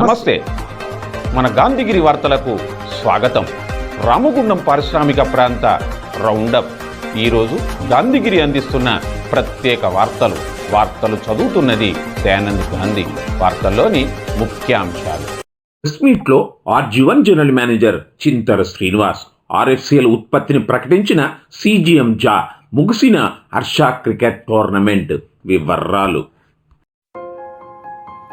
నమస్తే. మన గాంధీగిరి వార్తలకు స్వాగతం. రామగుండం పారిశ్రామిక ప్రాంత రౌండప్. ఈరోజు గాంధీగిరి అందిస్తున్న ప్రత్యేక వార్తలు. వార్తలు చదువుతున్నది దయానంద్ గాంధీ. వార్తల్లోని ముఖ్యాంశాలు. ప్రెస్ మీట్లో RG one general manager Chintara Srinivas. RFCL ఉత్పత్తిని ప్రకటించిన సీజీఎం జా ముగిసిన హర్ష క్రికెట్ టోర్నమెంట్ వివరాలు.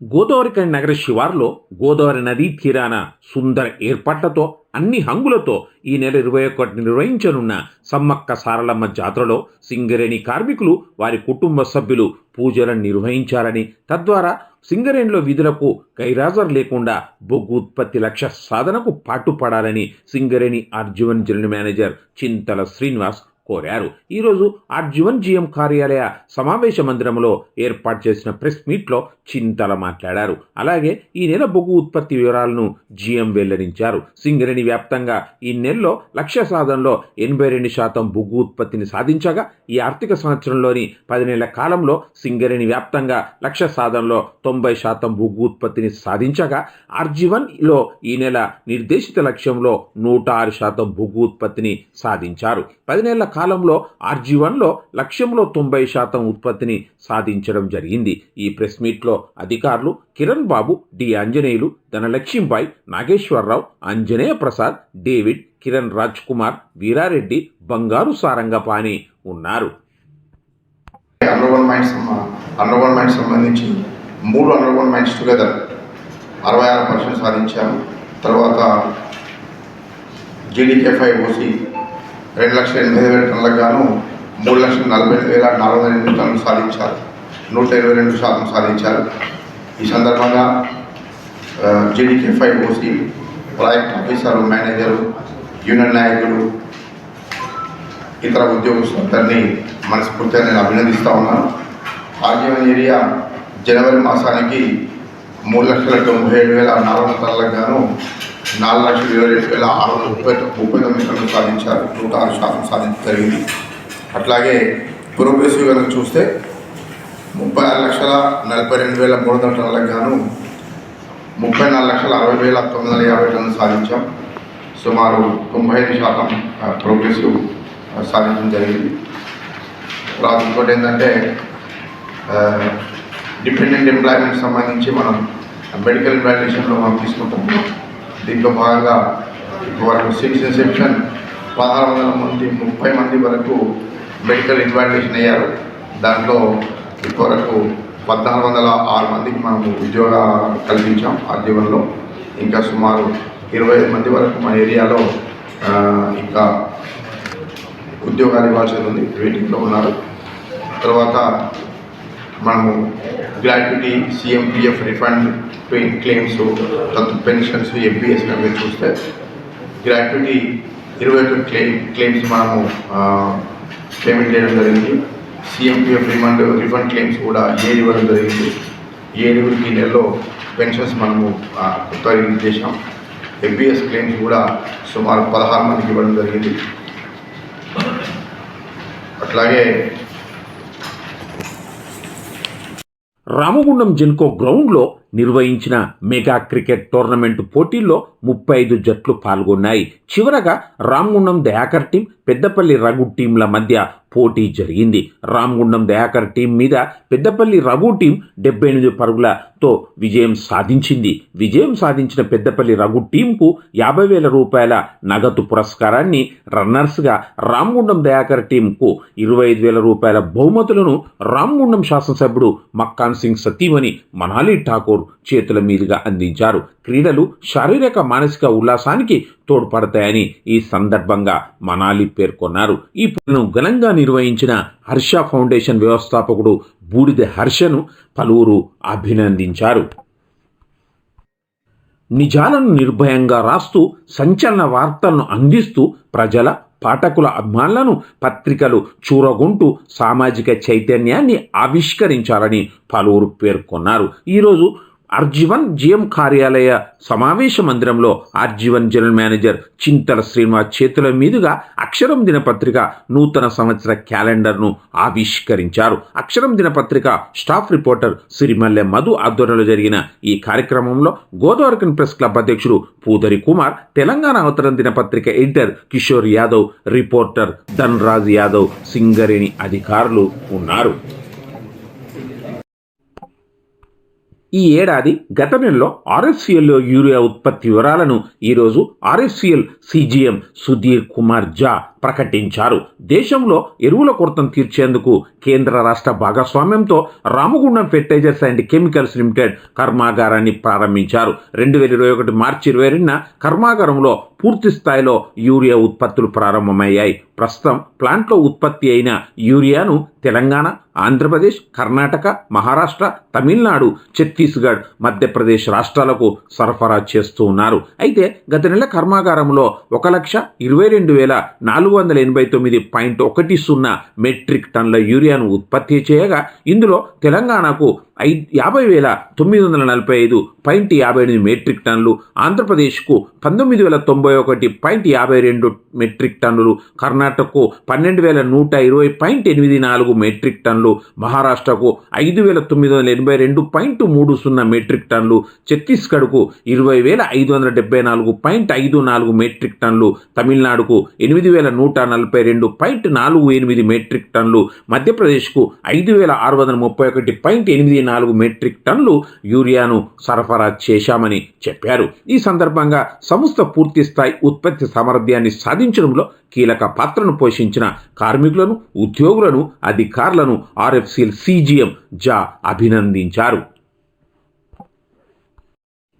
Godavarikhani నగర శివార్లో గోదావరి నదీ తీరాన సుందర ఏర్పాట్లతో అన్ని హంగులతో ఈ నెల ఇరవై ఒకటి నిర్వహించనున్న సమ్మక్క సారలమ్మ జాతరలో సింగరేణి కార్మికులు వారి కుటుంబ సభ్యులు పూజలను నిర్వహించాలని తద్వారా సింగరేణిలో విధులకు కైరాజర్ లేకుండా బొగ్గు ఉత్పత్తి లక్ష్య సాధనకు పాటుపడాలని Singareni RG one general manager Chintala Srinivas కోరారు. ఈరోజు ఆర్జీవన్ జీఎం కార్యాలయ సమావేశ మందిరంలో ఏర్పాటు చేసిన ప్రెస్ మీట్లో చింతల మాట్లాడారు. అలాగే ఈ నెల బొగ్గు ఉత్పత్తి వివరాలను జీఎం వెల్లడించారు. సింగరేణి వ్యాప్తంగా ఈ నెలలో లక్ష్య సాధనలో ఎనభై రెండు శాతం బొగ్గు ఉత్పత్తిని సాధించగా ఈ ఆర్థిక సంవత్సరంలోని పది నెలల కాలంలో సింగరేణి వ్యాప్తంగా లక్ష్య సాధనలో తొంభై శాతం బొగ్గు ఉత్పత్తిని సాధించగా ఆర్జీవన్లో ఈ నెల నిర్దేశిత లక్ష్యంలో నూట ఆరు శాతం బొగ్గు ఉత్పత్తిని సాధించారు. పది నెలల కాలంలో ఆర్జీవన్లో లక్ష్యంలో తొంభై శాతం ఉత్పత్తిని సాధించడం జరిగింది. ఈ ప్రెస్ మీట్లో అధికారులు కిరణ్ బాబు డి ఆంజనేయులు ధనలక్ష్మీబాయ్ నాగేశ్వరరావు ఆంజనేయ ప్రసాద్ డేవిడ్ కిరణ్ రాజ్ కుమార్ వీరారెడ్డి బంగారు సారంగపాణి ఉన్నారు. అండర్గ్రౌండ్ మైండ్స్ సంబంధించి మూడు మైండ్స్ టుగెదర్ అరవై ఆరు పర్సెంట్ సాధించాము. తర్వాత జీడీకే ఫైవ్ రెండు లక్షల ఎనభై వేల టన్నులకు గాను మూడు లక్షల నలభై ఐదు వేల నాలుగు వందల ఎనిమిది టన్నులు సాధించారు. నూట ఇరవై రెండు శాతం సాధించారు. ఈ సందర్భంగా GDK five OC project officer manager union నాయకులు ఇతర ఉద్యోగస్తులందరినీ మనస్ఫూర్తిగా నేను అభినందిస్తూ ఉన్నాను. ఆర్జీవన్ ఏరియా జనవరి మాసానికి మూడు లక్షల తొంభై ఏడు వేల నాలుగు వందల గాను నాలుగు లక్షల ఇరవై రెండు వేల ఆరు వందల ముప్పై ముప్పై తొమ్మిది టన్నులు సాధించారు. నూట ఆరు శాతం సాధించడం జరిగింది అట్లాగే ప్రోగ్రెసివ్ కనుక చూస్తే ముప్పై ఆరు లక్షల నలభై రెండు వేల మూడు వందల టన్నులకు గాను ముప్పై నాలుగు లక్షల అరవై వేల తొమ్మిది వందల యాభై టన్నులు సాధించాం. సుమారు తొంభై ఐదు శాతం ప్రోగ్రెసివ్ సాధించడం జరిగింది. తర్వాత ఇంకోటి ఏంటంటే డిపెండెంట్ ఎంప్లాయ్మెంట్ సంబంధించి మనం మెడికల్ ఇవాల్యుయేషన్లో మనం తీసుకుంటాం. దీంట్లో భాగంగా వరకు సిక్స్ ఇన్సెప్షన్ పదహారు వందల మంది ముప్పై మంది వరకు మెడికల్ ఇవాల్యుయేషన్ అయ్యారు. దాంట్లో ఇప్పటివరకు పద్నాలుగు వందల ఆరు మందికి మనం ఉద్యోగ కల్పించాం ఆ జీవనంలో. ఇంకా సుమారు ఇరవై ఐదు మంది వరకు మన ఏరియాలో ఇంకా ఉద్యోగాలు ఇవ్వాల్సి ఉంది వెయిటింగ్లో ఉన్నారు. తర్వాత మనము గ్రాట్యుటీ సిఎంపిఎఫ్ రిఫండ్ క్లెయిమ్స్ తర్వాత పెన్షన్స్ ఎంపీఎస్ కనుక చూస్తే గ్రాట్యుటీ ఇరవై ఒకటి క్లెయిమ్ క్లెయిమ్స్ మనము పేమెంట్ చేయడం జరిగింది. సిఎంపిఎఫ్ రిఫండ్ రిఫండ్ క్లెయిమ్స్ కూడా ఏడు ఇవ్వడం జరిగింది. ఏడుగురికి ఈ నెలలో పెన్షన్స్ మనము కొత్త రిలీజ్ చేసాం ఎంపీఎస్ క్లెయిమ్స్ కూడా సుమారు పదహారు మందికి ఇవ్వడం జరిగింది. అట్లాగే రామగుండం జెన్కో గ్రౌండ్లో నిర్వహించిన మెగా క్రికెట్ టోర్నమెంట్ పోటీల్లో ముప్పై ఐదు జట్లు పాల్గొన్నాయి. చివరగా రామ్గుండం దయాకర్ టీం పెద్దపల్లి రఘు టీంల మధ్య పోటీ జరిగింది. రామ్గుండం దయాకర్ టీం మీద పెద్దపల్లి రఘు టీం డెబ్బై ఎనిమిది పరుగులతో విజయం సాధించింది. విజయం సాధించిన పెద్దపల్లి రఘు టీంకు యాభై వేల రూపాయల నగదు పురస్కారాన్ని రన్నర్స్గా రామ్గుండం దయాకర్ టీంకు ఇరవై ఐదు వేల రూపాయల బహుమతులను రామ్గుండం శాసనసభ్యుడు మక్కాన్ సింగ్ సతీమణి మనాలి ఠాకూర్ చేతుల మీదుగా అందించారు. క్రీడలు శారీరక మానసిక ఉల్లాసానికి తోడ్పడతాయని ఈ సందర్భంగా మనాలి పేర్కొన్నారు. ఈ పనులను ఘనంగా నిర్వహించిన హర్ష ఫౌండేషన్ వ్యవస్థాపకుడు బూడిద హర్షను పలువురు అభినందించారు. నిజాలను నిర్భయంగా రాస్తూ సంచలన వార్తలను అందిస్తూ ప్రజల పాఠకుల అభిమానులను పత్రికలు చూరగొంటూ సామాజిక చైతన్యాన్ని ఆవిష్కరించాలని పలువురు పేర్కొన్నారు. ఈరోజు ఆర్జీవన్ జిఎం కార్యాలయ సమావేశ మందిరంలో RG one general manager Chintala Srinivas చేతుల మీదుగా అక్షరం దినపత్రిక నూతన సంవత్సర క్యాలెండర్ను ఆవిష్కరించారు. అక్షరం దినపత్రిక స్టాఫ్ రిపోర్టర్ సిరిమల్లె మధు ఆధ్వర్యంలో జరిగిన ఈ కార్యక్రమంలో గోదావరికన్ ప్రెస్ క్లబ్ అధ్యక్షుడు పూదరి కుమార్ తెలంగాణ అవతరణ దినపత్రిక ఎడిటర్ కిషోర్ యాదవ్ రిపోర్టర్ ధన్రాజ్ యాదవ్ సింగరేణి అధికారులు ఉన్నారు. ఈ ఏడాది గత నెలలో ఆర్ఎఫ్సిఎల్లో యూరియా ఉత్పత్తి వివరాలను ఈరోజు ఆర్ఎఫ్సిఎల్ సిజిఎం సుధీర్ కుమార్ జా ప్రకటించారు. దేశంలో ఎరువుల కొరతను తీర్చేందుకు కేంద్ర రాష్ట్ర భాగస్వామ్యంతో Ramagundam fertilisers and chemicals limited కర్మాగారాన్ని ప్రారంభించారు. రెండు వేల ఇరవై ఒకటి మార్చి ఇరవై రెండున కర్మాగారంలో పూర్తి స్థాయిలో యూరియా ఉత్పత్తులు ప్రారంభమయ్యాయి. ప్రస్తుతం ప్లాంట్లో ఉత్పత్తి అయిన యూరియాను తెలంగాణ ఆంధ్రప్రదేశ్ కర్ణాటక మహారాష్ట్ర తమిళనాడు ఛత్తీస్గఢ్ మధ్యప్రదేశ్ రాష్ట్రాలకు సరఫరా చేస్తూ ఉన్నారు. అయితే గత నెల కర్మాగారంలో ఒక లక్ష ఇరవై రెండు వేల నాలుగు వందల ఎనభై తొమ్మిది పాయింట్ ఒకటి సున్నా మెట్రిక్ టన్ల యూరియాను ఉత్పత్తి చేయగా ఇందులో తెలంగాణకు ఐ యాభై వేల తొమ్మిది వందల నలభై ఐదు పాయింట్ యాభై ఎనిమిది మెట్రిక్ టన్నులు ఆంధ్రప్రదేశ్కు పంతొమ్మిది వేల తొంభై ఒకటి పాయింట్ యాభై రెండు మెట్రిక్ టన్నులు కర్ణాటకకు పన్నెండు వేల నూట ఇరవై పాయింట్ ఎనిమిది నాలుగు మెట్రిక్ టన్నులు మహారాష్ట్రకు ఐదు వేల తొమ్మిది వందల ఎనభై రెండు పాయింట్ మూడు మూడు సున్నా మెట్రిక్ టన్నులు ఛత్తీస్గఢ్కు ఇరవై వేల ఐదు వందల డెబ్బై నాలుగు పాయింట్ ఐదు నాలుగు మెట్రిక్ టన్లు. తమిళనాడుకు ఎనిమిది వేల నూట నలభై రెండు పాయింట్ నాలుగు ఎనిమిది మెట్రిక్ టన్నులు మధ్యప్రదేశ్కు ఐదు వేల ఆరు వందల ముప్పై ఒకటి పాయింట్ ఎనిమిది నాలుగు మెట్రిక్ టన్నులు యూరియాను సరఫరా చేశామని చెప్పారు. ఈ సందర్భంగా సంస్థ పూర్తి స్థాయి ఉత్పత్తి సామర్థ్యాన్ని సాధించడంలో కీలక పాత్రను పోషించిన కార్మికులను ఉద్యోగులను అధికారులను ఆర్ఎఫ్సిఎల్ సిజిఎం జా అభినందించారు.